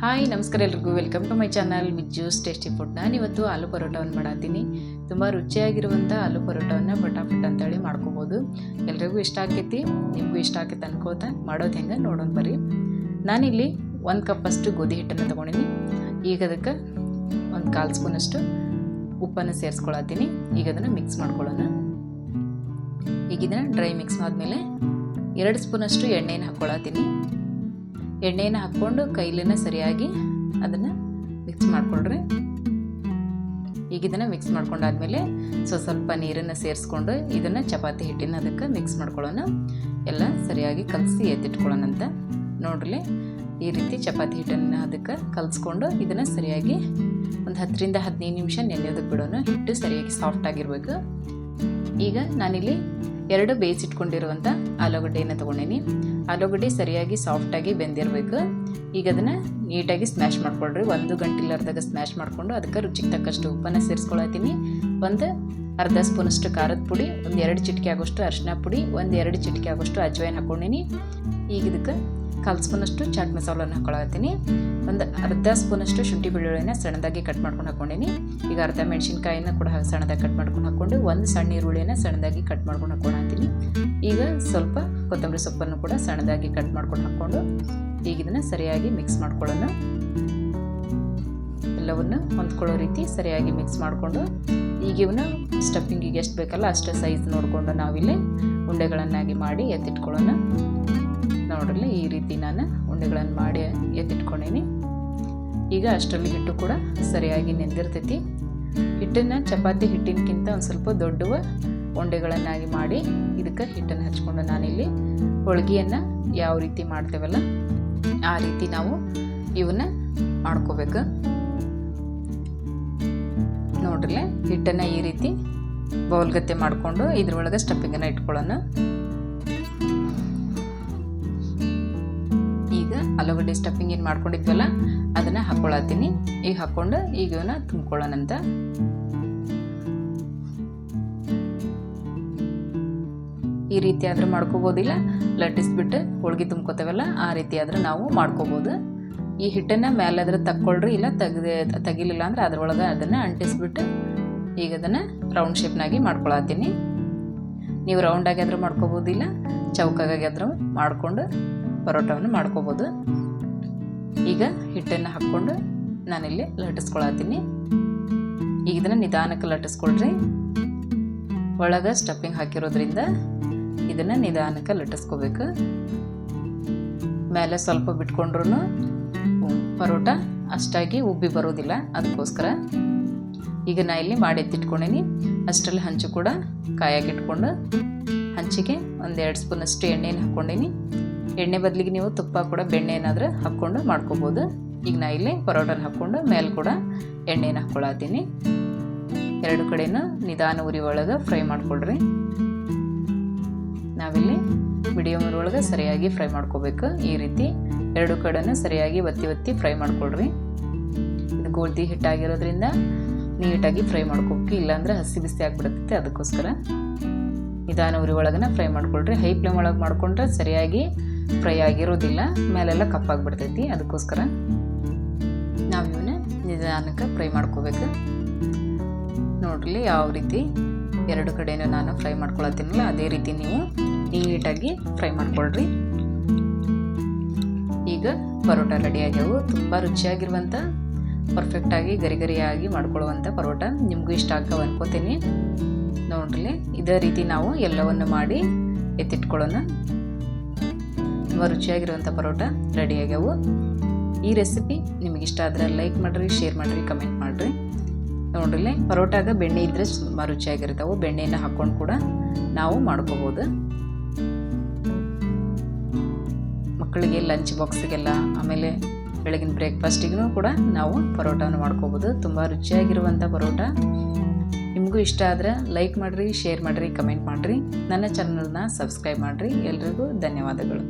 Hi, ನಮಸ್ಕಾರ ಎಲ್ರಿಗೂ. Welcome to my channel ಜ್ಯೂಸ್ ಟೇಸ್ಟಿ ಫುಡ್ ನಾನು ಇವತ್ತು ಆಲೂ ಪರೋಟವನ್ನು ಮಾಡತ್ತೀನಿ ತುಂಬ ರುಚಿಯಾಗಿರುವಂಥ ಆಲೂ ಪರೋಟವನ್ನು ಫಟಾಫಟ್ ಅಂತೇಳಿ ಮಾಡ್ಕೋಬೋದು. ಎಲ್ರಿಗೂ ಇಷ್ಟ ಆಕೈತಿ? ನಿಮಗೂ ಇಷ್ಟ ಆಕೈತೆ ಅನ್ಕೋತ ಮಾಡೋದು ಹೆಂಗೆ ನೋಡೋಣ ಬರ್ರಿ. ನಾನಿಲ್ಲಿ ಒಂದು ಕಪ್ಪಷ್ಟು ಗೋಧಿ ಹಿಟ್ಟನ್ನು ತೊಗೊಂಡಿನಿ. ಈಗ ಅದಕ್ಕೆ ಒಂದು ಕಾಲು ಸ್ಪೂನಷ್ಟು ಉಪ್ಪನ್ನು ಸೇರಿಸ್ಕೊಳತ್ತೀನಿ ಈಗ ಅದನ್ನು ಮಿಕ್ಸ್ ಮಾಡ್ಕೊಳ್ಳೋಣ ಈಗ ಡ್ರೈ ಮಿಕ್ಸ್ ಆದಮೇಲೆ ಎರಡು ಸ್ಪೂನಷ್ಟು ಎಣ್ಣೆನ ಹಾಕ್ಕೊಳತ್ತೀನಿ ಎಣ್ಣೆನ ಹಾಕ್ಕೊಂಡು ಕೈಲಿನ ಸರಿಯಾಗಿ ಅದನ್ನು ಮಿಕ್ಸ್ ಮಾಡಿಕೊಳ್ರಿ. ಈಗ ಇದನ್ನು ಮಿಕ್ಸ್ ಮಾಡ್ಕೊಂಡಾದ್ಮೇಲೆ ಸೊ ಸ್ವಲ್ಪ ನೀರನ್ನು ಸೇರಿಸ್ಕೊಂಡು ಇದನ್ನು ಚಪಾತಿ ಹಿಟ್ಟಿನ ಅದಕ್ಕೆ ಮಿಕ್ಸ್ ಮಾಡ್ಕೊಳ್ಳೋಣ. ಎಲ್ಲ ಸರಿಯಾಗಿ ಕಲಸಿ ಎತ್ತಿಟ್ಕೊಳ್ಳೋಣ ಅಂತ. ನೋಡ್ರಿ ಈ ರೀತಿ ಚಪಾತಿ ಹಿಟ್ಟನ್ನು ಅದಕ್ಕೆ ಕಲಿಸ್ಕೊಂಡು ಇದನ್ನು ಸರಿಯಾಗಿ ಒಂದು ಹತ್ತರಿಂದ ಹದಿನೈದು ನಿಮಿಷ ನೆನೆಯೋದಕ್ಕೆ ಬಿಡೋಣ. ಹಿಟ್ಟು ಸರಿಯಾಗಿ ಸಾಫ್ಟ್ ಆಗಿರಬೇಕು. ಈಗ ನಾನಿಲ್ಲಿ ಎರಡು ಬೇಯಿಸಿಟ್ಕೊಂಡಿರುವಂಥ ಆಲೂಗಡ್ಡೆಯನ್ನು ತೊಗೊಂಡೀನಿ. ಆಲೂಗಡ್ಡೆ ಸರಿಯಾಗಿ ಸಾಫ್ಟಾಗಿ ಬೆಂದಿರಬೇಕು. ಈಗ ಅದನ್ನು ನೀಟಾಗಿ ಸ್ಮ್ಯಾಶ್ ಮಾಡ್ಕೊಳ್ರಿ. ಒಂದು ಗಂಟಿಲರ್ದಾಗ ಸ್ಮ್ಯಾಶ್ ಮಾಡಿಕೊಂಡು ಅದಕ್ಕೆ ರುಚಿಗೆ ತಕ್ಕಷ್ಟು ಉಪ್ಪನ್ನು ಸೇರಿಸ್ಕೊಳತ್ತೀನಿ. ಒಂದು ಅರ್ಧ ಸ್ಪೂನಷ್ಟು ಖಾರದ ಪುಡಿ, ಒಂದು ಎರಡು ಚಿಟಿಕೆ ಆಗೋಷ್ಟು ಅರಿಶಿನ ಪುಡಿ, ಒಂದು ಎರಡು ಚಿಟಿಕೆ ಆಗೋಷ್ಟು ಅಜ್ವಾಯಿನ ಹಾಕ್ಕೊಂಡಿನಿ ಈಗ ಇದಕ್ಕೆ ಕಾಲು ಸ್ಪೂನಷ್ಟು ಚಾಟ್ ಮಸಾಲನ್ನು ಹಾಕೊಳ್ಳತ್ತೀನಿ ಒಂದು ಅರ್ಧ ಸ್ಪೂನಷ್ಟು ಶುಂಠಿ ಬೆಳ್ಳುಳ್ಳಿನ ಸಣ್ಣದಾಗಿ ಕಟ್ ಮಾಡ್ಕೊಂಡು ಹಾಕ್ಕೊಂಡಿನಿ ಈಗ ಅರ್ಧ ಮೆಣಸಿನ್ಕಾಯಿನ ಕೂಡ ಸಣ್ಣದಾಗಿ ಕಟ್ ಮಾಡ್ಕೊಂಡು ಹಾಕ್ಕೊಂಡು ಒಂದು ಸಣ್ಣ ಈರುಳ್ಳಿನ ಸಣ್ಣದಾಗಿ ಕಟ್ ಮಾಡ್ಕೊಂಡು ಹಾಕ್ಕೊಳತ್ತೀನಿ ಈಗ ಸ್ವಲ್ಪ ಕೊತ್ತಂಬರಿ ಸೊಪ್ಪನ್ನು ಕೂಡ ಸಣ್ಣದಾಗಿ ಕಟ್ ಮಾಡ್ಕೊಂಡು ಹಾಕ್ಕೊಂಡು ಈಗ ಇದನ್ನು ಸರಿಯಾಗಿ ಮಿಕ್ಸ್ ಮಾಡ್ಕೊಳ್ಳೋಣ. ಎಲ್ಲವನ್ನು ಹೊಂದ್ಕೊಳ್ಳೋ ರೀತಿ ಸರಿಯಾಗಿ ಮಿಕ್ಸ್ ಮಾಡಿಕೊಂಡು ಈಗ ಇವನ್ನ ಸ್ಟಫಿಂಗಿಗೆ ಎಷ್ಟು ಬೇಕಲ್ಲ ಅಷ್ಟೇ ಸೈಜ್ ನೋಡಿಕೊಂಡು ನಾವಿಲ್ಲಿ ಉಂಡೆಗಳನ್ನಾಗಿ ಮಾಡಿ ಎತ್ತಿಟ್ಕೊಳ್ಳೋಣ. ನೋಡ್ರಲ್ಲಿ ಈ ರೀತಿ ನಾನು ಉಂಡೆಗಳನ್ನು ಮಾಡಿ ಎತ್ತಿಟ್ಕೊಂಡೀನಿ. ಈಗ ಅಷ್ಟರಲ್ಲಿ ಹಿಟ್ಟು ಕೂಡ ಸರಿಯಾಗಿ ನೆಂದಿರ್ತೈತಿ. ಹಿಟ್ಟನ್ನು ಚಪಾತಿ ಹಿಟ್ಟಿನಕ್ಕಿಂತ ಒಂದು ಸ್ವಲ್ಪ ದೊಡ್ಡವ ಉಂಡೆಗಳನ್ನಾಗಿ ಮಾಡಿ ಇದಕ್ಕೆ ಹಿಟ್ಟನ್ನು ಹಚ್ಕೊಂಡು ನಾನಿಲ್ಲಿ ಹೋಳಿಗೆಯನ್ನು ಯಾವ ರೀತಿ ಮಾಡ್ತೇವಲ್ಲ ಆ ರೀತಿ ನಾವು ಇವನ್ನ ಮಾಡ್ಕೋಬೇಕು. ನೋಡ್ರಿ ಹಿಟ್ಟನ್ನು ಈ ರೀತಿ ಬೌಲ್ಗತ್ತೆ ಮಾಡಿಕೊಂಡು ಇದ್ರೊಳಗೆ ಸ್ಟಫಿಂಗನ್ನು ಇಟ್ಕೊಳ್ಳೋಣ. ಆಲೂಗಡ್ಡೆ ಸ್ಟಫಿಂಗ್ ಏನು ಮಾಡ್ಕೊಂಡಿದ್ವಲ್ಲ, ಅದನ್ನು ಹಾಕ್ಕೊಳತ್ತೀನಿ ಈಗ ಹಾಕ್ಕೊಂಡು ಈಗ ಇವನ್ನ ತುಂಬ್ಕೊಳ್ಳೋಣಂತ. ಈ ರೀತಿ ಆದ್ರೆ ಮಾಡ್ಕೋಬೋದಿಲ್ಲ. ಲಟ್ಟಿಸ್ಬಿಟ್ಟು ಹೋಳ್ಗೆ ತುಂಬ್ಕೋತೇವಲ್ಲ, ಆ ರೀತಿ ಆದ್ರೆ ನಾವು ಮಾಡ್ಕೋಬೋದು. ಈ ಹಿಟ್ಟನ್ನು ಮೇಲೆ ಅದ್ರ ತಕ್ಕೊಳ್ರಿ, ಇಲ್ಲ ತೆಗ್ದೆ, ತೆಗಿಲಿಲ್ಲ ಅಂದ್ರೆ ಅದ್ರೊಳಗೆ ಅದನ್ನು ಅಂಟಿಸ್ಬಿಟ್ಟು ಈಗ ಅದನ್ನು ರೌಂಡ್ ಶೇಪ್ನಾಗಿ ಮಾಡ್ಕೊಳತ್ತೀನಿ. ನೀವು ರೌಂಡಾಗಿ ಆದರೂ ಮಾಡ್ಕೋಬೋದಿಲ್ಲ ಚೌಕಾಗಿ ಆದರೂ ಮಾಡಿಕೊಂಡು ಪರೋಟವನ್ನು ಮಾಡ್ಕೋಬೋದು. ಈಗ ಹಿಟ್ಟನ್ನು ಹಾಕ್ಕೊಂಡು ನಾನಿಲ್ಲಿ ಲಟ್ಟಿಸ್ಕೊಳತ್ತೀನಿ. ಈಗ ಇದನ್ನು ನಿಧಾನಕ್ಕೆ ಲಟ್ಟಿಸ್ಕೊಳ್ರಿ. ಒಳಗೆ ಸ್ಟಫಿಂಗ್ ಹಾಕಿರೋದ್ರಿಂದ ಇದನ್ನು ನಿಧಾನಕ್ಕೆ ಲಟ್ಟಿಸ್ಕೋಬೇಕು. ಮೇಲೆ ಸ್ವಲ್ಪ ಬಿಟ್ಕೊಂಡ್ರೂ ಪರೋಟ ಅಷ್ಟಾಗಿ ಉಬ್ಬಿ ಬರೋದಿಲ್ಲ, ಅದಕ್ಕೋಸ್ಕರ. ಈಗ ನಾ ಇಲ್ಲಿ ಮಾಡಿ ಎತ್ತಿಟ್ಕೊಂಡೀನಿ. ಅಷ್ಟರಲ್ಲಿ ಹಂಚು ಕೂಡ ಕಾಯಾಗಿಟ್ಕೊಂಡು ಹಂಚಿಗೆ ಒಂದು ಎರಡು ಸ್ಪೂನಷ್ಟು ಎಣ್ಣೆನ ಹಾಕ್ಕೊಂಡೀನಿ ಎಣ್ಣೆ ಬದಲಿಗೆ ನೀವು ತುಪ್ಪ ಕೂಡ ಬೆಣ್ಣೆ ಏನಾದರೂ ಹಾಕ್ಕೊಂಡು ಮಾಡ್ಕೋಬೋದು. ಈಗ ನಾ ಇಲ್ಲಿ ಪರೋಟನ ಹಾಕ್ಕೊಂಡು ಮೇಲೆ ಕೂಡ ಎಣ್ಣೆನ ಹಾಕ್ಕೊಳತ್ತೀನಿ ಎರಡು ಕಡೆನೂ ನಿಧಾನ ಉರಿ ಒಳಗೆ ಫ್ರೈ ಮಾಡ್ಕೊಳ್ರಿ. ನಾವಿಲ್ಲಿ ಮೀಡಿಯಮ್ ಒಳಗೆ ಸರಿಯಾಗಿ ಫ್ರೈ ಮಾಡ್ಕೋಬೇಕು. ಈ ರೀತಿ ಎರಡು ಕಡೆನೂ ಸರಿಯಾಗಿ ಒತ್ತಿ ಒತ್ತಿ ಫ್ರೈ ಮಾಡ್ಕೊಳ್ರಿ. ಇದು ಗೋಧಿ ಹಿಟ್ಟಾಗಿರೋದ್ರಿಂದ ನೀಟಾಗಿ ಫ್ರೈ ಮಾಡ್ಕೋಬೇಕು. ಇಲ್ಲಾಂದ್ರೆ ಹಸಿ ಬಿಸಿ ಆಗಿಬಿಡುತ್ತೆ ಅದಕ್ಕೋಸ್ಕರ. ನಿಧಾನ ಉರಿ ಒಳಗನ ಫ್ರೈ ಮಾಡ್ಕೊಳ್ರಿ. ಹೈ ಫ್ಲೇಮ್ ಒಳಗೆ ಮಾಡ್ಕೊಂಡ್ರೆ ಸರಿಯಾಗಿ ಫ್ರೈ ಆಗಿರೋದಿಲ್ಲ, ಮೇಲೆಲ್ಲ ಕಪ್ಪಾಗಿಬಿಡ್ತೈತಿ, ಅದಕ್ಕೋಸ್ಕರ ನಾವು ಇವನ್ನ ನಿಧಾನಕ್ಕೆ ಫ್ರೈ ಮಾಡ್ಕೋಬೇಕು. ನೋಡ್ರಿ ಯಾವ ರೀತಿ ಎರಡು ಕಡೆಯೂ ನಾನು ಫ್ರೈ ಮಾಡ್ಕೊಳತ್ತೀನಲ್ಲ, ಅದೇ ರೀತಿ ನೀವು ನೀಟಾಗಿ ಫ್ರೈ ಮಾಡ್ಕೊಳ್ರಿ. ಈಗ ಪರೋಟ ರೆಡಿ ಆಗ್ಯಾವು, ತುಂಬ ರುಚಿಯಾಗಿರುವಂಥ ಪರ್ಫೆಕ್ಟಾಗಿ ಗರಿ ಗರಿಯಾಗಿ ಮಾಡ್ಕೊಳ್ಳುವಂಥ ಪರೋಟ ನಿಮಗೂ ಇಷ್ಟ ಆಗ್ತಾವೆ ಅನ್ಕೋತೀನಿ. ನೋಡ್ರಿ, ಇದೇ ರೀತಿ ನಾವು ಎಲ್ಲವನ್ನು ಮಾಡಿ ಎತ್ತಿಟ್ಕೊಳ್ಳೋಣ. ತುಂಬ ರುಚಿಯಾಗಿರುವಂಥ ಪರೋಟ ರೆಡಿ ಆಗ್ಯಾವು. ಈ ರೆಸಿಪಿ ನಿಮಗೆ ಇಷ್ಟ ಆದರೆ ಲೈಕ್ ಮಾಡಿರಿ ಶೇರ್ ಮಾಡಿರಿ ಕಮೆಂಟ್ ಮಾಡಿರಿ. ನೋಡ್ರಿ ಪರೋಟಾಗ ಬೆಣ್ಣೆ ಇದ್ದರೆ ತುಂಬ ರುಚಿಯಾಗಿರ್ತಾವೆ. ಬೆಣ್ಣೆಯನ್ನು ಹಾಕ್ಕೊಂಡು ಕೂಡ ನಾವು ಮಾಡ್ಕೋಬೋದು. ಮಕ್ಕಳಿಗೆ ಲಂಚ್ ಬಾಕ್ಸಿಗೆಲ್ಲ ಆಮೇಲೆ ಬೆಳಗಿನ ಬ್ರೇಕ್ಫಾಸ್ಟಿಗೂ ಕೂಡ ನಾವು ಪರೋಟವನ್ನು ಮಾಡ್ಕೋಬೋದು. ತುಂಬ ರುಚಿಯಾಗಿರುವಂಥ ಪರೋಟ. ನಿಮಗೂ ಇಷ್ಟ ಆದರೆ ಲೈಕ್ ಮಾಡಿರಿ ಶೇರ್ ಮಾಡಿರಿ ಕಮೆಂಟ್ ಮಾಡಿರಿ. ನನ್ನ ಚಾನಲ್ನ ಸಬ್ಸ್ಕ್ರೈಬ್ ಮಾಡಿರಿ. ಎಲ್ರಿಗೂ ಧನ್ಯವಾದಗಳು.